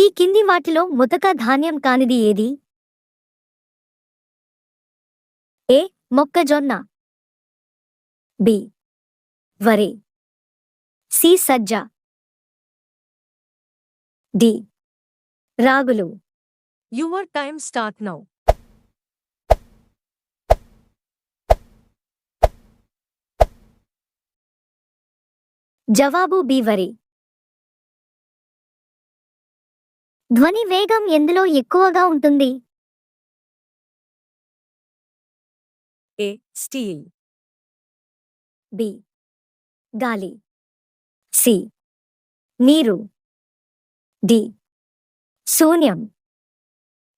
ఈ కింది వాటిలో ముతక ధాన్యం కానిది ఏది? ఏ. మొక్కజొన్న. బి. వరి. సి. సజ్జ. డి. రాగులు. Your time start now. జవాబు బి వరి. ధ్వని వేగం ఎందులో ఎక్కువగా ఉంటుంది A. Steel. బి గాలి సి నీరు డి శూన్యం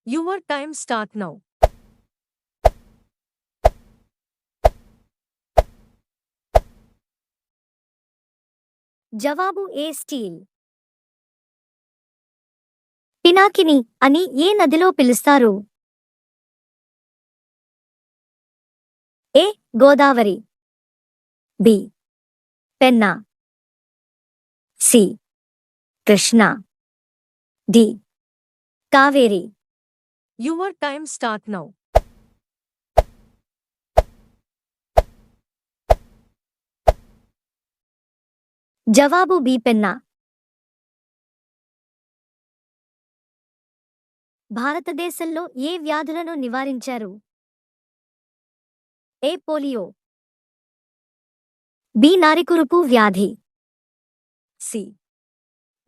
Your time start now. జవాబు ఏ స్టీల్ పినాకిని అని ఏ నదిలో పిలుస్తారు? A. Godavari. B. Penna. C. Krishna. D. Kaveri. Your time start now. జవాబు బి పెన్నా. భారతదేశంలో ఏ వ్యాధులను నివారించారు? A polio. బి. నారికురుపు వ్యాధి. సి.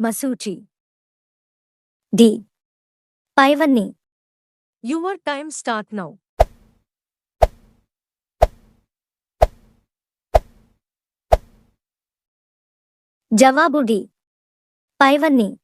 మసూచి. డి. పైవన్ని. Your time start now. జవాబు డి. పైవన్ని.